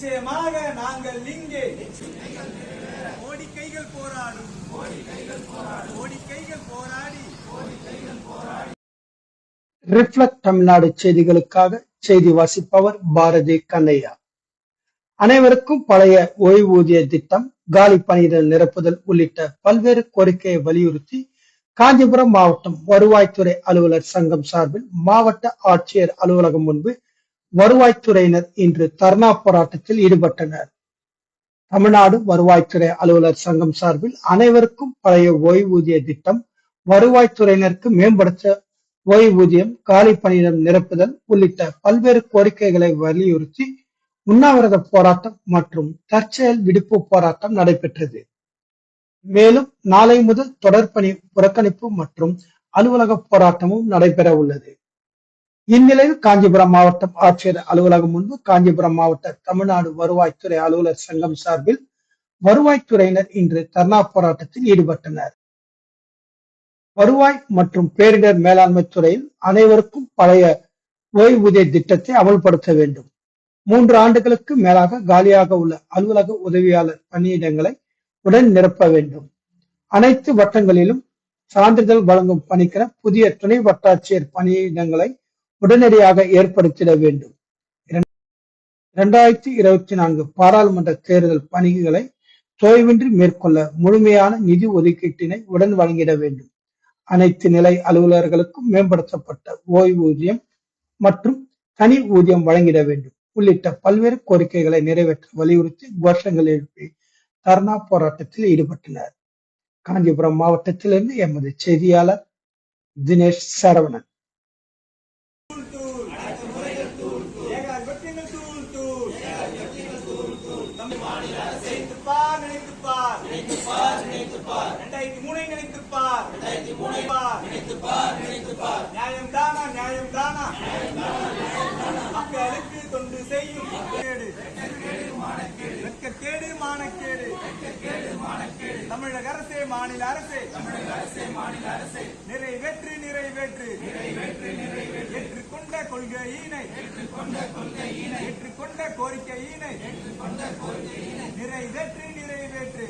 நிச்சயமாக நாங்கள் இங்கே மோடி கைகள் போராடும். மோடி கைகள் போராடி. ரிஃப்ளெக்ட் தமிழ்நாடு செய்திகளுக்காக செய்தி வாசிப்பவர் பாரதி கண்ணையா. அனைவருக்கும் பழைய ஓய்வூதிய திட்டம் காலி பணியிடர் நிரப்புதல் உள்ளிட்ட பல்வேறு கோரிக்கையை வலியுறுத்தி காஞ்சிபுரம் மாவட்டம் வருவாய்த்துறை அலுவலர் சங்கம் சார்பில் மாவட்ட ஆட்சியர் அலுவலகம் முன்பு வருவாய்த்துறையினர் இன்று தர்ணா போராட்டத்தில் ஈடுபட்டனர். தமிழ்நாடு வருவாய்த்துறை அலுவலர் சங்கம் சார்பில் அனைவருக்கும் பழைய ஓய்வூதிய திட்டம் வருவாய்த்துறையினருக்கு மேம்படுத்த ஓய்வூதியம் காலி பணியிடம் நிரப்புதல் உள்ளிட்ட பல்வேறு கோரிக்கைகளை வலியுறுத்தி உண்ணாவிரத போராட்டம் மற்றும் தற்செயல் விடுப்பு போராட்டம் நடைபெற்றது. மேலும் நாளை முதல் தொடர்பணி புறக்கணிப்பு மற்றும் அலுவலக போராட்டமும் நடைபெற உள்ளது இந்நிலையில் காஞ்சிபுரம் மாவட்டம் ஆட்சியர் அலுவலகம் முன்பு காஞ்சிபுரம் மாவட்ட தமிழ்நாடு வருவாய்த்துறை அலுவலர் சங்கம் சார்பில் வருவாய்த்துறையினர் இன்று தர்ணா போராட்டத்தில் ஈடுபட்டனர். வருவாய் மற்றும் பேரிடர் மேலாண்மை துறையில் அனைவருக்கும் பழைய ஓய்வூதிய திட்டத்தை அமல்படுத்த வேண்டும். மூன்று ஆண்டுகளுக்கு மேலாக காலியாக உள்ள அலுவலக உதவியாளர் பணியிடங்களை உடன் நிரப்ப வேண்டும். அனைத்து வட்டங்களிலும் சான்றிதழ் வழங்கும் பணிக்கென புதிய துணை வட்டாட்சியர் பணியிடங்களை உடனடியாக ஏற்படுத்திட வேண்டும். இரண்டாயிரத்தி இருபத்தி நான்கு பாராளுமன்ற தேர்தல் பணிகளை தொய்வின்றி மேற்கொள்ள முழுமையான நிதி ஒதுக்கீட்டினை உடன் வழங்கிட வேண்டும். அனைத்து நிலை அலுவலர்களுக்கும் மேம்படுத்தப்பட்ட ஓய்வூதியம் மற்றும் தனி ஊதியம் வழங்கிட வேண்டும். உள்ளிட்ட பல்வேறு கோரிக்கைகளை நிறைவேற்ற வலியுறுத்தி கோஷங்கள் எழுப்பி தர்ணா போராட்டத்தில் ஈடுபட்டனர். காஞ்சிபுரம் மாவட்டத்திலிருந்து எமது செய்தியாளர் தினேஷ் சரவணன். ஏகாதிபத்தியங்கள் தூள் தூள் மாநில அரசை நினைத்துப்பார் நினைத்துப்பார் நினைத்துப்பார் நினைத்துப்பார் மூணை நினைத்துப்பார் மூணை பார் நினைத்துப்பார் நினைத்துப்பார் நியாயம் தானா நியாயம் தானா மக்களுக்கு தொண்டு செய்யும். கேடு வெட்கக்கேடு மானக்கேடு தமிழக அரசே மாநில அரசே தமிழக அரசே மாநில அரசே நிறைவேற்று நிறைவேற்று கொள்கையினை ஏற்றுக்கொண்ட ஏற்றுக்கொண்ட கோரிக்கையினை நிறைவேற்று நிறைவேற்று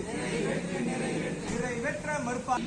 நிறைவேற்ற மறுப்பார்.